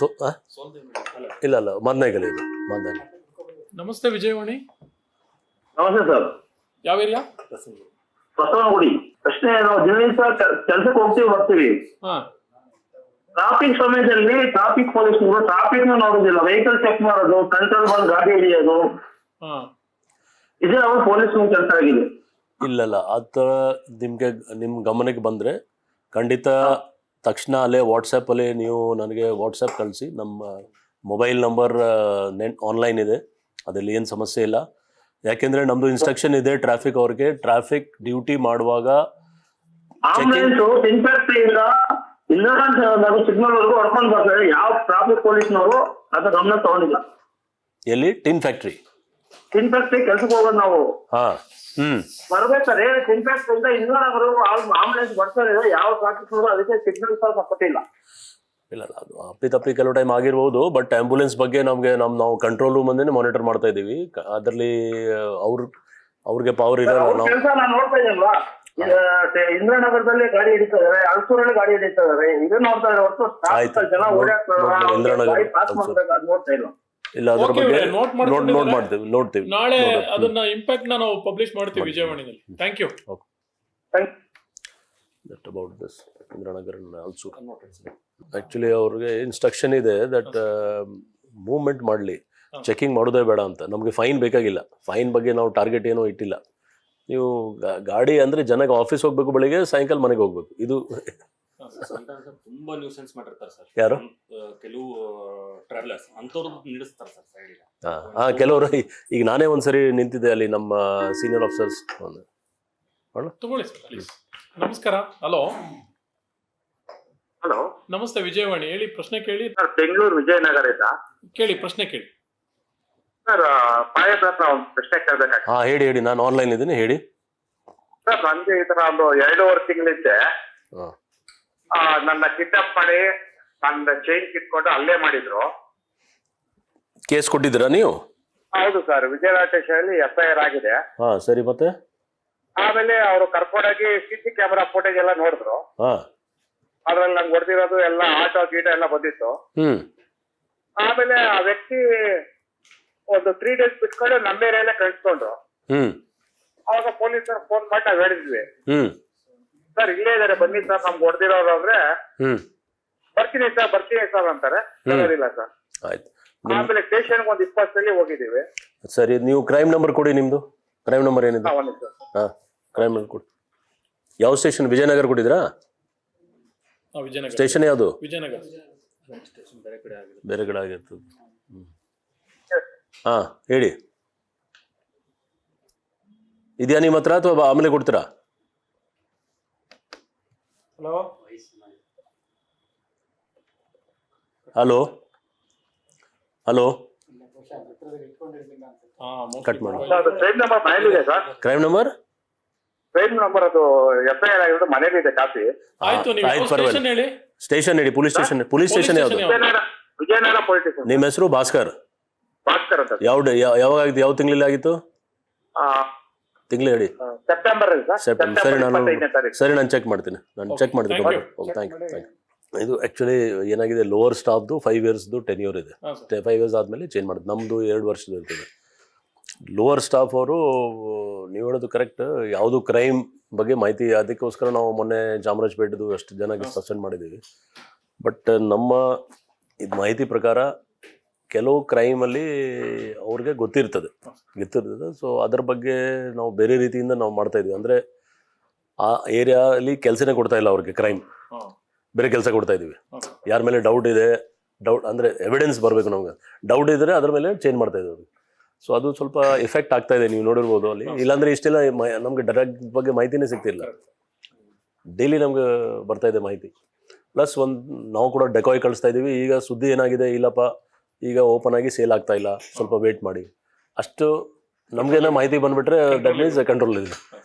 So? ಇಲ್ಲ ಇಲ್ಲ ಮದ್ನಾಗಲಿ ಇದು ಮದ್ನಾಗ ನಮಸ್ತೆ ವಿಜಯವಾಣಿ. ನಮಸ್ತೆ ಸರ್. ಯಾವ ಏರಿಯಾ? ಬಸವನಗುಡಿ. ಪ್ರಶ್ನೆ ನಾವು ದಿನನಿತ್ಯ ಕೆಲಸಕ್ಕೆ ಹೋಗ್ತೀವಿ ಬರ್ತೀವಿ. ಹಾ. ಟ್ರಾಫಿಕ್ ಸಮಯದಲ್ಲಿ ಟ್ರಾಫಿಕ್ ಪೊಲೀಸ್ ಟ್ರಾಫಿಕ್ ನೋಡೋದಿಲ್ಲ. ವೆಹಿಕಲ್ ಚೆಕ್ ಮಾಡೋದು ಕಂಟ್ರೋಲ್ ಬಂದು ಗಾಡಿ ಹಿಡಿಯೋದು. ಹಾ. ಇದೇ ಅವ್ರ ಪೊಲೀಸ್ ಕೆಲಸ ಆಗಿದೆ. ಇಲ್ಲ ಇಲ್ಲ ಆ ಥರ ನಿಮಗೆ ನಿಮ್ಮ ಗಮನಕ್ಕೆ ಬಂದರೆ ಖಂಡಿತ ತಕ್ಷಣ ಅಲ್ಲೇ ವಾಟ್ಸಪ್ಪಲ್ಲಿ ನೀವು ನನಗೆ ವಾಟ್ಸಪ್ ಕಳಿಸಿ. ನಮ್ಮ ಮೊಬೈಲ್ ನಂಬರ್ ನೆಟ್ ಆನ್ಲೈನ್ ಇದೆ. ಅದರಲ್ಲಿ ಏನು ಸಮಸ್ಯೆ ಇಲ್ಲ. ಯಾಕೆಂದರೆ ನಮ್ಮದು ಇನ್ಸ್ಟ್ರಕ್ಷನ್ ಇದೆ ಟ್ರಾಫಿಕ್ ಅವ್ರಿಗೆ. ಟ್ರಾಫಿಕ್ ಡ್ಯೂಟಿ ಮಾಡುವಾಗ ಟಿನ್ ಫ್ಯಾಕ್ಟ್ರಿ ಸಿಗ್ನಲ್ ವರೆಗೂ ಹೊಡ್ಕೊಂಡು ಬರ್ತಾರೆ. ಯಾವ ಟ್ರಾಫಿಕ್ ಪೊಲೀಸ್ನವರು ಗಮನ ತಗೊಂಡಿಲ್ಲ. ಎಲ್ಲಿ? ಟಿನ್ ಫ್ಯಾಕ್ಟ್ರಿ ಕೆಲಸಕ್ಕೆ ಕೆಲ್ಸಕ್ಕೆ ಹೋಗೋದು ನಾವು. ಹಾಂ. ಬರ್ಬೇಕಾದ್ರೆ ಇನ್ಫ್ಯಾಕ್ಟ್ರಿ ಇಂದ ಇಂದ್ರಾನಗರವರೆಗೂ ಆಂಬುಲೆನ್ಸ್ ಬರ್ತಾರೆ ಯಾವ ಟ್ರಾಫಿಕ್ ಅದಕ್ಕೆ ಸಿಗ್ನಲ್ ಸ್ವಲ್ಪ ಕೊಟ್ಟಿಲ್ಲ. ಇಲ್ಲ ಅದು ಅಪ್ಪಿ ತಪ್ಪಿ ಕೆಲವು ಟೈಮ್ ಆಗಿರ್ಬೋದು ಬಟ್ ಆಂಬುಲೆನ್ಸ್ ಬಗ್ಗೆ ನಮಗೆ ನಮ್ಮ ನಾವು ಕಂಟ್ರೋಲ್ ರೂಮ್ ಅಂದೇ ಮಾನಿಟರ್ ಮಾಡ್ತಾ ಇದ್ದೀವಿ. ಅದರಲ್ಲಿ ಅವ್ರ ಅವ್ರಿಗೆ ಪವರ್ ಇರಲ್ಲ ನಾವು ನೋಡ್ತಾ ಇದ್ದೀನಲ್ವಾ? ಇಂದ್ರನಗರದಲ್ಲಿ ಗಾಡಿ ಹಿಡಿತಾ ಇದಾರೆ ಗಾಡಿ ಹಿಡಿತಾ ಇದಾರೆ. ಇದು ನೋಡ್ತಾ ಇದ್ದಾರೆ ಹೊರತು. ಜನ ಓಡಾಡ್ತಾರೆ ನೋಡ್ತಾ ಇಲ್ಲ. ಇಲ್ಲ ಅದರ ಬಗ್ಗೆ ನೋಟ್ ಮಾಡ್ಕೊಂಡಿದ್ದಾರೆ. ಮಾಡ್ತೀವಿ ನೋಡ್ತೀವಿ. ನಾಳೆ ಅದನ್ನ ಇಂಪ್ಯಾಕ್ಟ್ ನಾವು ಪಬ್ಲಿಷ್ ಮಾಡ್ತೀವಿ ವಿಜಯವಾಣಿನಲ್ಲಿ. Thank you. That about this Indiranagar also actually ಅವ್ರಿಗೆ ಇನ್ಸ್ಟ್ರಕ್ಷನ್ ಇದೆ ದಟ್ ಮೂವ್ಮೆಂಟ್ ಮಾಡಲಿ. ಚೆಕಿಂಗ್ ಮಾಡೋದೇ ಬೇಡ ಅಂತ. ನಮಗೆ ಫೈನ್ ಬೇಕಾಗಿಲ್ಲ. ಫೈನ್ ಬಗ್ಗೆ ನಾವು ಟಾರ್ಗೆಟ್ ಏನೂ ಇಟ್ಟಿಲ್ಲ. ನೀವು ಗಾಡಿ ಅಂದರೆ ಜನಕ್ಕೆ ಆಫೀಸ್ ಹೋಗ್ಬೇಕು ಬೆಳಿಗ್ಗೆ ಸಾಯಂಕಾಲ ಮನೆಗೆ ಹೋಗ್ಬೇಕು. ಇದು ತುಂಬಾ ನ್ಯೂಸೆನ್ಸ್ ಮಾಡಿರ್ತಾರೆ ಸರ್. ಯಾರು? ಕೆಲವು ಟ್ರಾವೆಲರ್ಸ್ ಅಂತವ್ರು ನಿಲ್ಲಿಸ್ತಾರೆ ಸರ್ ಸೈಡ್ ಹಾಂ ಕೆಲವರು ಈಗ ನಾನೇ ಒಂದ್ಸರಿ ನಿಂತಿದ್ದೆ ಅಲ್ಲಿ ನಮ್ಮ ಸೀನಿಯರ್ ಆಫೀಸರ್ಸ್ ತಗೊಳ್ಳಿ ಸರ್ ಪ್ಲೀಸ್ ನಮಸ್ಕಾರ. ಹಲೋ ಹಲೋ ನಮಸ್ತೆ ವಿಜಯವಾಣಿ. ಹೇಳಿ ಪ್ರಶ್ನೆ ಕೇಳಿ. ಸರ್ ಬೆಂಗಳೂರು ವಿಜಯನಗರ ಇಂದ. ಕೇಳಿ ಪ್ರಶ್ನೆ ಕೇಳಿ. ಸರ್ ಪಾಯಸ ಹತ್ರ ಒಂದು ಪ್ರಶ್ನೆ ಕೇಳ್ಬೇಕಾಗ್ತದೆ ಹಾ ಹೇಳಿ ಹೇಳಿ. ನಾನು ಆನ್ಲೈನ್ ಇದ್ದೀನಿ ಹೇಳಿ. ಸರ್ ನನಗೆ ಈ ತರ ಒಂದು ಎರಡೂವರೆ ತಿಂಗಳಿದ್ದೆ. ಹಾಂ. ನನ್ನ ಕಿಡ್ನಾಪ್ ಮಾಡಿ ನನ್ನ ಚೈನ್ ಕಿತ್ಕೊಂಡು ಅಲ್ಲೇ ಮಾಡಿದ್ರು. ಕೇಸ್ ಕೊಟ್ಟಿದ್ದೀರಾ ನೀವು? ಹೌದು sir Vijayanagara FIR F I R ಆಗಿದೆ. ಹಾಂ ಸರಿ ಮತ್ತೆ? ಆಮೇಲೆ ಅವರು ಕರ್ಕೊಂಡೋಗಿ ಸಿ ಸಿ ಕ್ಯಾಮೆರಾ ಫೋಟೇಜ್ ಎಲ್ಲ ನೋಡಿದ್ರು. ಹಾಂ. ಅದ್ರಲ್ಲಿ ನಂಗೆ ಹೊಡೆದಿರೋದು ಎಲ್ಲ ಆಟೋ ಗೀಟ ಎಲ್ಲ ಬಂದಿತ್ತು. ಆಮೇಲೆ ಆ ವ್ಯಕ್ತಿ ಒಂದು ತ್ರೀ ಡೇಸ್ ಬಿಟ್ಕೊಂಡು ನಮ್ಮ ಏರಿಯಲ್ಲೇ ಕಳಿಸ್ಕೊಂಡ್ರು. ಅವಾಗ ಪೊಲೀಸರು ಫೋನ್ ಮಾಡಿ ನಾವು ಹೇಳಿದ್ವಿ. ಸರ್ ಇಲ್ಲೇ ಇದಾರೆ. ಬನ್ನಿ ಸರ್ ನಮ್ಗೆ ಹೊಡೆದಿರೋರು ಅಂದ್ರೆ ಹ್ಮ್. ಬರ್ತೀನಿ ಸರ್ ಬರ್ತೀನಿ ಸರ್ ಅಂತಾರೆ. ಇಲ್ಲ ಸರ್. ಆಯ್ತು. ಆಮೇಲೆ ಸ್ಟೇಷನ್ಗೆ ಒಂದ್ ಇಪ್ಪತ್ತಲ್ಲಿ ಹೋಗಿದ್ದೀವಿ. ಸರಿ ನೀವು ಕ್ರೈಮ್ ನಂಬರ್ ಕೊಡಿ ನಿಮ್ದು. ಕ್ರೈಮ್ ನಂಬರ್ ಏನಿದೆ? ಹಾ, ಒಂದು ಸರ್ ಹಾಂ ಕ್ರೈಮ್ ನಂಬರ್ ಕೊಡಿ. ಯಾವ ಸ್ಟೇಷನ್ ವಿಜಯನಗರ ಕೊಟ್ಟಿದ್ರಾ ಆ, ವಿಜಯನಗರ. ಸ್ಟೇಷನ್ ಯಾವುದು? ವಿಜಯನಗರ. ಸ್ಟೇಷನ್ ಬೇರೆ ಕಡೆ ಆಗಿದೆ ಬೇರೆ ಕಡೆ ಆಗಿರ್ತದೆ ಹಾಂ ಹೇಳಿ. ಇದೆಯಾ ನಿಮ್ಮ ಹತ್ರ ಅಥವಾ ಆಮೇಲೆ ಕೊಡ್ತೀರಾ? ಹಲೋ? ಹಲೋ? ಹಲೋ? ಹಾ Cut ಮಾಡಿ. Train number sir. Crime number train number ಅದು ಎಫ್ ಐ ಆರ್ ಆಗಿರೋದು ಮನೇಲಿದೆ ಕಾಪಿ. ಆಯ್ತು ನೀವು ಆಯ್ತು, ಸ್ಟೇಷನ್ ಹೇಳಿ? ಸ್ಟೇಷನ್ ಹೇಳಿ ಪೊಲೀಸ್ ಸ್ಟೇಷನ್ ಪೊಲೀಸ್ ಸ್ಟೇಷನ್ ಯಾವುದು? ವಿಜಯನಗರ ವಿಜಯನಗರ ಪೊಲೀಸ್ ಸ್ಟೇಷನ್ ನಿಮ್ಮ ಹೆಸರು ಭಾಸ್ಕರ್? ಭಾಸ್ಕರ್ ಅಂತ. ಯಾವ ಯಾವಾಗ ಆಗಿತ್ತು? ಯಾವ ತಿಂಗಳಲ್ಲಿ ಆಗಿತ್ತು? ತಿಂಗಳು ಹೇಳಿ. ಸೆಪ್ಟೆಂಬರ್ ಸರ್ ಸೆಪ್ಟೆಂಬರ್ ಸರಿ ನಾನು ಸರಿ ನಾನು ಚೆಕ್ ಮಾಡ್ತೀನಿ. ನಾನು ಚೆಕ್ ಮಾಡ್ತೀನಿ. Okay. Thank you thank you ಇದು ಆ್ಯಕ್ಚುಲಿ ಏನಾಗಿದೆ ಲೋವರ್ ಸ್ಟಾಫ್ದು ಫೈವ್ ಇಯರ್ಸ್ದು ಟೆನ್ ಇಯರ್ ಇದೆ. ಫೈವ್ ಇಯರ್ಸ್ ಆದಮೇಲೆ ಚೇಂಜ್ ಮಾಡೋದು ನಮ್ಮದು ಎರಡು ವರ್ಷದ ಇರ್ತದೆ. ಲೋವರ್ ಸ್ಟಾಫ್ ಅವರು ನೀವು ಹೇಳೋದು ಕರೆಕ್ಟ್ ಯಾವುದು ಕ್ರೈಮ್ ಬಗ್ಗೆ ಮಾಹಿತಿ ಅದಕ್ಕೋಸ್ಕರ ನಾವು ಮೊನ್ನೆ ಚಾಮರಾಜಪೇಟೆದು ಅಷ್ಟು ಜನಕ್ಕೆ ಸಸ್ಪೆಂಡ್ ಮಾಡಿದ್ದೀವಿ. ಬಟ್ ನಮ್ಮ ಇದು ಮಾಹಿತಿ ಪ್ರಕಾರ ಕೆಲವು ಕ್ರೈಮಲ್ಲಿ ಅವ್ರಿಗೆ ಗೊತ್ತಿರ್ತದೆ. ಗೊತ್ತಿರ್ತದೆ. ಸೊ ಅದ್ರ ಬಗ್ಗೆ ನಾವು ಬೇರೆ ರೀತಿಯಿಂದ ನಾವು ಮಾಡ್ತಾ ಇದ್ವಿ. ಅಂದರೆ ಆ ಏರಿಯಾಲಿ ಕೆಲಸನೇ ಕೊಡ್ತಾ ಇಲ್ಲ ಅವ್ರಿಗೆ ಕ್ರೈಮ್ ಬೇರೆ ಕೆಲಸ ಕೊಡ್ತಾ ಇದ್ದೀವಿ. ಯಾರ ಮೇಲೆ ಡೌಟ್ ಇದೆ ಡೌಟ್ ಅಂದರೆ ಎವಿಡೆನ್ಸ್ ಬರಬೇಕು ನಮ್ಗೆ. ಡೌಟ್ ಇದ್ದರೆ ಅದ್ರ ಮೇಲೆ ಚೇಂಜ್ ಮಾಡ್ತಾ ಇದ್ದೀವಿ ಸೊ ಅದು ಸ್ವಲ್ಪ ಎಫೆಕ್ಟ್ ಆಗ್ತಾ ಇದೆ. ನೀವು ನೋಡಿರ್ಬೋದು ಅಲ್ಲಿ. ಇಲ್ಲಾಂದ್ರೆ ಇಷ್ಟೆಲ್ಲ ಮ- ನಮ್ಗೆ ಡೈರೆಕ್ಟ್ ಬಗ್ಗೆ ಮಾಹಿತಿನೇ ಸಿಗ್ತಿಲ್ಲ ಡೈಲಿ ನಮ್ಗೆ ಬರ್ತಾ ಇದೆ ಮಾಹಿತಿ. ಪ್ಲಸ್ ಒಂದು ನಾವು ಕೂಡ ಡೆಕಾಯ್ ಕಳಿಸ್ತಾ ಇದ್ದೀವಿ. ಈಗ ಸುದ್ದಿ ಏನಾಗಿದೆ? ಇಲ್ಲಪ್ಪ. ಈಗ ಓಪನ್ ಆಗಿ ಸೇಲ್ ಆಗ್ತಾ ಇಲ್ಲ. ಸ್ವಲ್ಪ ವೇಟ್ ಮಾಡಿ. ಅಷ್ಟು ನಮಗೇನೋ ಮಾಹಿತಿ ಬಂದ್ಬಿಟ್ರೆ ದಟ್ ಮೀನ್ಸ್ ಕಂಟ್ರೋಲ್ ಇದೆ.